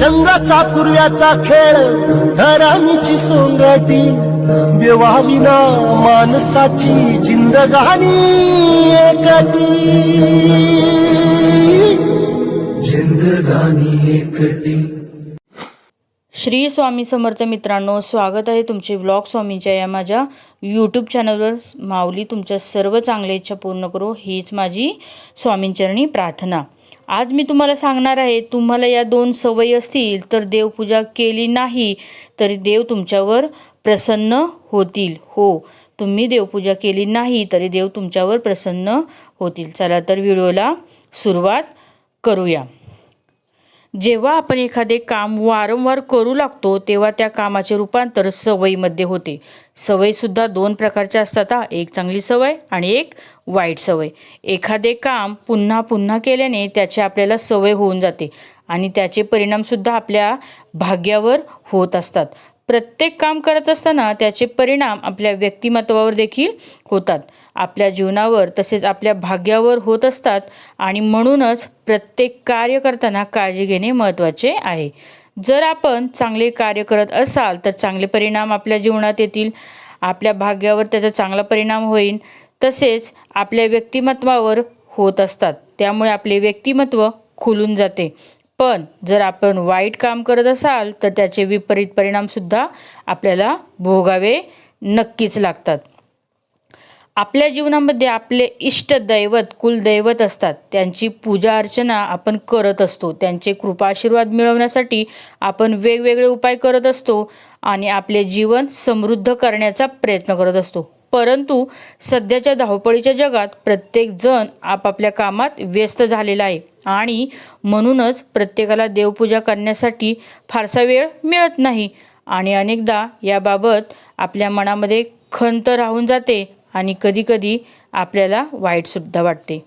चंद्राचा पूर्व्याचा खेळ धराणीची सोंगटी देवाविना माणसाची जिंदगानी एकटी. जिंदगानी एकटी. श्री स्वामी समर्थ मित्रांनो स्वागत आहे तुमचे ब्लॉग स्वामीच्या या माझ्या यूट्यूब चॅनलवर माऊली तुमच्या सर्व चांगल्या इच्छा पूर्ण करो हीच माझी स्वामींचरणी प्रार्थना. आज मी तुम्हाला सांगणार आहे तुम्हाला या दोन सवयी असतील तर देवपूजा केली नाही तरी देव तुमच्यावर प्रसन्न होतील. हो तुम्ही देवपूजा केली नाही तरी देव तुमच्यावर प्रसन्न होतील. चला तर व्हिडिओला सुरुवात करूया. जेव्हा आपण एखादे काम वारंवार करू लागतो तेव्हा त्या कामाचे रूपांतर सवयीमध्ये होते. सवयीसुद्धा दोन प्रकारच्या असतात हा. एक चांगली सवय आणि एक वाईट सवय. एखादे काम पुन्हा पुन्हा केल्याने त्याची आपल्याला सवय होऊन जाते आणि त्याचे परिणामसुद्धा आपल्या भाग्यावर होत असतात. प्रत्येक काम करत असताना त्याचे परिणाम आपल्या व्यक्तिमत्वावर देखील होतात. आपल्या जीवनावर तसेच आपल्या भाग्यावर होत असतात आणि म्हणूनच प्रत्येक कार्य करताना काळजी घेणे महत्त्वाचे आहे. जर आपण चांगले कार्य करत असाल तर चांगले परिणाम आपल्या जीवनात येतील. आपल्या भाग्यावर त्याचा चांगला परिणाम होईल. तसेच आपल्या व्यक्तिमत्वावर होत असतात. त्यामुळे आपले व्यक्तिमत्व खुलून जाते. पण जर आपण वाईट काम करत असाल तर त्याचे विपरीत परिणामसुद्धा आपल्याला भोगावे नक्कीच लागतात. आपल्या जीवनामध्ये आपले इष्ट दैवत कुलदैवत असतात. त्यांची पूजा अर्चना आपण करत असतो. त्यांचे कृपा आशीर्वाद मिळवण्यासाठी आपण वेगवेगळे उपाय करत असतो आणि आपले जीवन समृद्ध करण्याचा प्रयत्न करत असतो. परंतु सध्याच्या धावपळीच्या जगात प्रत्येक जण आपापल्या कामात व्यस्त झालेला आहे. आणि म्हणूनच प्रत्येकाला देवपूजा करण्यासाठी फारसा वेळ मिळत नाही. आणि अनेकदा याबाबत आपल्या मनामध्ये खंत राहून जाते आणि कधीकधी आपल्याला वाईटसुद्धा वाटते.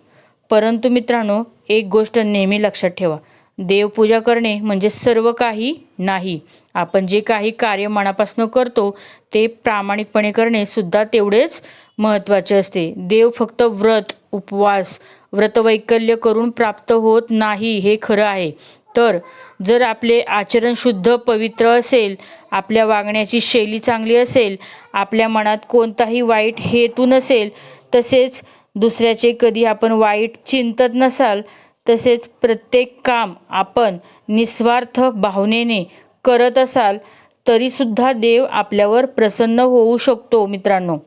परंतु मित्रांनो एक गोष्ट नेहमी लक्षात ठेवा. देवपूजा करणे म्हणजे सर्व काही नाही. आपण जे काही कार्य मनापासून करतो ते प्रामाणिकपणे करणे सुद्धा तेवढेच महत्त्वाचे असते. देव फक्त व्रत उपवास व्रतवैकल्य करून प्राप्त होत नाही हे खरं आहे. तर जर आपले आचरण शुद्ध पवित्र असेल आपल्या वागण्याची शैली चांगली असेल आपल्या मनात कोणताही वाईट हेतू नसेल तसेच दुसऱ्याचे कधी आपण वाईट चिंतत नसाल तसेच प्रत्येक काम आपण निस्वार्थ भावनेने करत असाल तरीसुद्धा देव आपल्यावर प्रसन्न होऊ शकतो मित्रांनो.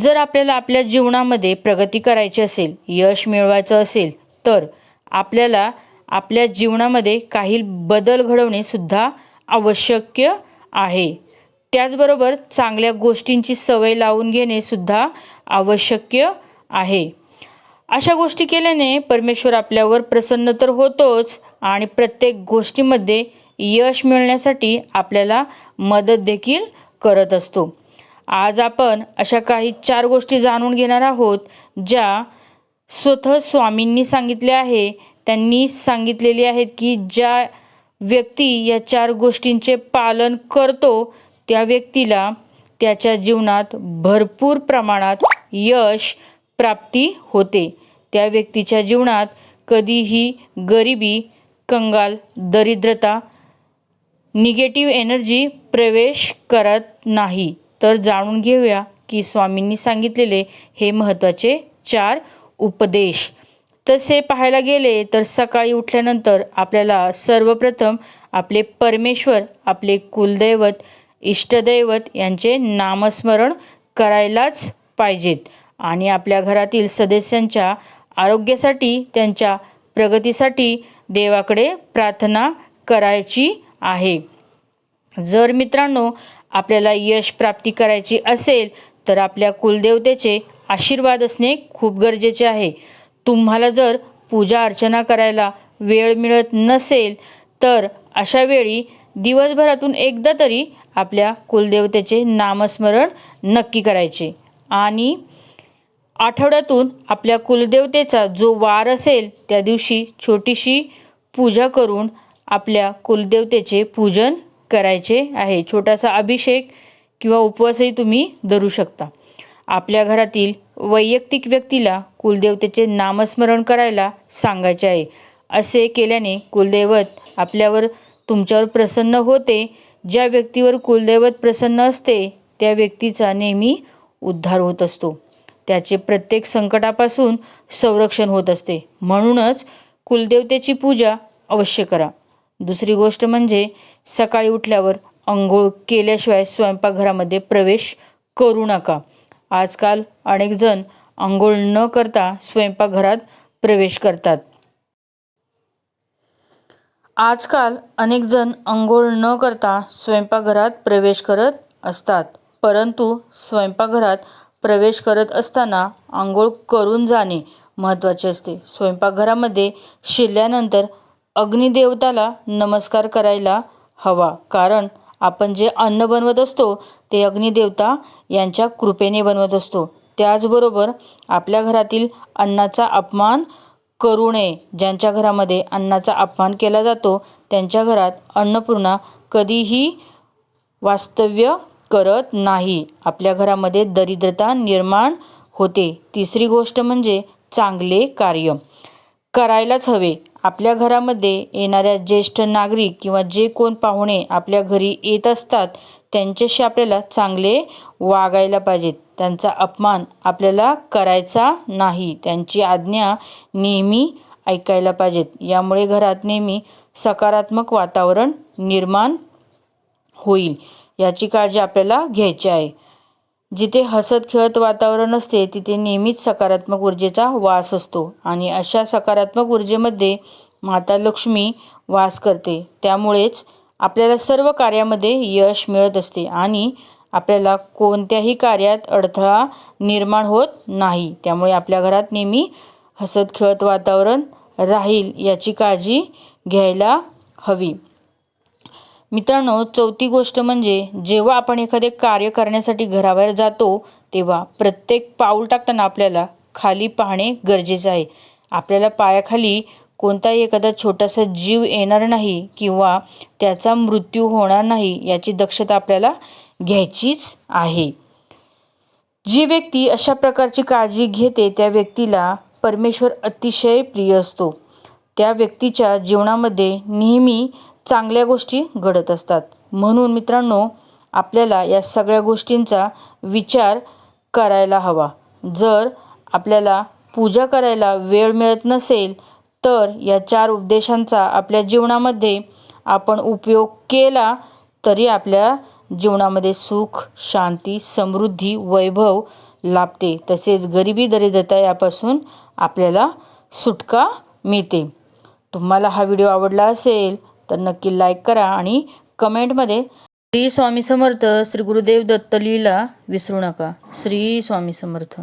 जर आपल्याला आपल्या जीवनामध्ये प्रगती करायची असेल यश मिळवायचं असेल तर आपल्याला आपल्या जीवनामध्ये काही बदल घडवणे सुद्धा आवश्यक आहे. त्याचबरोबर चांगल्या गोष्टींची सवय लावून घेणे सुद्धा आवश्यक आहे. अशा गोष्टी केल्याने परमेश्वर आपल्यावर प्रसन्न तर होतोच आणि प्रत्येक गोष्टीमध्ये यश मिळण्यासाठी आपल्याला मदत देखील करत असतो. आज आपण अशा काही चार गोष्टी जाणून घेणार आहोत ज्या स्वतः स्वामींनी सांगितले आहे. त्यांनी सांगितलेली आहेत की ज्या व्यक्ती या चार गोष्टींचे पालन करतो त्या व्यक्तीला त्याच्या जीवनात भरपूर प्रमाणात यश प्राप्ती होते. त्या व्यक्तीच्या जीवनात कधीही गरिबी कंगाल दरिद्रता निगेटिव्ह एनर्जी प्रवेश करत नाही. तर जाणून घेऊया की स्वामींनी सांगितलेले हे महत्त्वाचे चार उपदेश. तसे पाहायला गेले तर सकाळी उठल्यानंतर आपल्याला सर्वप्रथम आपले परमेश्वर आपले कुलदैवत इष्टदैवत यांचे नामस्मरण करायलाच पाहिजेत आणि आपल्या घरातील सदस्यांच्या आरोग्यासाठी त्यांच्या प्रगतीसाठी देवाकडे प्रार्थना करायची आहे. जर मित्रांनो आपल्याला यश प्राप्ती करायची असेल तर आपल्या कुलदेवतेचे आशीर्वाद असणे खूप गरजेचे आहे. तुम्हाला जर पूजा अर्चना करायला वेळ मिळत नसेल तर अशा वेळी दिवसभरातून एकदा तरी आपल्या कुलदेवतेचे नामस्मरण नक्की करायचे. आणि आठवड्यातून आपल्या कुलदेवतेचा जो वार असेल त्या दिवशी छोटीशी पूजा करून आपल्या कुलदेवतेचे पूजन करायचे आहे. छोटासा अभिषेक किंवा उपवासही तुम्ही धरू शकता. आपल्या घरातील वैयक्तिक व्यक्तीला कुलदेवतेचे नामस्मरण करायला सांगायचे आहे. असे केल्याने कुलदैवत आपल्यावर तुमच्यावर प्रसन्न होते. ज्या व्यक्तीवर कुलदैवत प्रसन्न असते त्या व्यक्तीचा नेहमी उद्धार होत असतो. त्याचे प्रत्येक संकटापासून संरक्षण होत असते. म्हणूनच कुलदेवतेची पूजा अवश्य करा. दुसरी गोष्ट म्हणजे सकाळी उठल्यावर अंघोळ केल्याशिवाय स्वयंपाकघरामध्ये प्रवेश करू नका. आजकाल अनेकजण आंघोळ न करता स्वयंपाकघरात प्रवेश करतात. आजकाल अनेक जण न करता स्वयंपाकघरात प्रवेश करत असतात. परंतु स्वयंपाकघरात प्रवेश करत असताना आंघोळ करून जाणे महत्त्वाचे असते. स्वयंपाकघरामध्ये शिरल्यानंतर अग्निदेवताला नमस्कार करायला हवा. कारण आपण जे अन्न बनवत असतो ते अग्निदेवता यांच्या कृपेने बनवत असतो. त्याचबरोबर आपल्या घरातील अन्नाचा अपमान करू नये. ज्यांच्या घरामध्ये अन्नाचा अपमान केला जातो त्यांच्या घरात अन्नपूर्णा कधीही वास्तव्य करत नाही. आपल्या घरामध्ये दरिद्रता निर्माण होते. तिसरी गोष्ट म्हणजे चांगले कार्य. करायलाच हवे. आपल्या घरामध्ये येणाऱ्या ज्येष्ठ नागरिक किंवा जे कोण पाहुणे आपल्या घरी येत असतात त्यांच्याशी आपल्याला चांगले वागायला पाहिजेत. त्यांचा अपमान आपल्याला करायचा नाही. त्यांची आज्ञा नेहमी ऐकायला पाहिजेत. यामुळे घरात नेहमी सकारात्मक वातावरण निर्माण होईल. याची काळजी आपल्याला घ्यायची आहे. जिथे हसत खेळत वातावरण असते तिथे नेहमीच सकारात्मक ऊर्जेचा वास असतो आणि अशा सकारात्मक ऊर्जेमध्ये माता लक्ष्मी वास करते. त्यामुळेच आपल्याला सर्व कार्यामध्ये यश मिळत असते आणि आपल्याला कोणत्याही कार्यात अडथळा निर्माण होत नाही. त्यामुळे आपल्या घरात नेहमी हसत खेळत वातावरण राहील याची काळजी घ्यायला हवी. मित्रांनो चौथी गोष्ट म्हणजे जेव्हा आपण एखादे कार्य करण्यासाठी घराबाहेर जातो तेव्हा प्रत्येक पाऊल टाकताना आपल्याला खाली पाहणे गरजेचे आहे. आपल्याला पायाखाली कोणताही एखादा छोटासा जीव येणार नाही किंवा त्याचा मृत्यू होणार नाही याची दक्षता आपल्याला घ्यायचीच आहे. जी व्यक्ती अशा प्रकारची काळजी घेते त्या व्यक्तीला परमेश्वर अतिशय प्रिय असतो. त्या व्यक्तीच्या जीवनामध्ये नेहमी चांगल्या गोष्टी घडत असतात. म्हणून मित्रांनो आपल्याला या सगळ्या गोष्टींचा विचार करायला हवा. जर आपल्याला पूजा करायला वेळ मिळत नसेल तर या चार उपदेशांचा आपल्या जीवनामध्ये आपण उपयोग केला तरी आपल्या जीवनामध्ये सुख शांती समृद्धी वैभव लाभते. तसेच गरिबी दरिद्रता यापासून आपल्याला सुटका मिळते. तुम्हाला हा व्हिडिओ आवडला असेल तर नक्की लाईक करा आणि कमेंटमध्ये श्री स्वामी समर्थ श्री गुरुदेव दत्त लिहिला विसरू नका. श्री स्वामी समर्थ.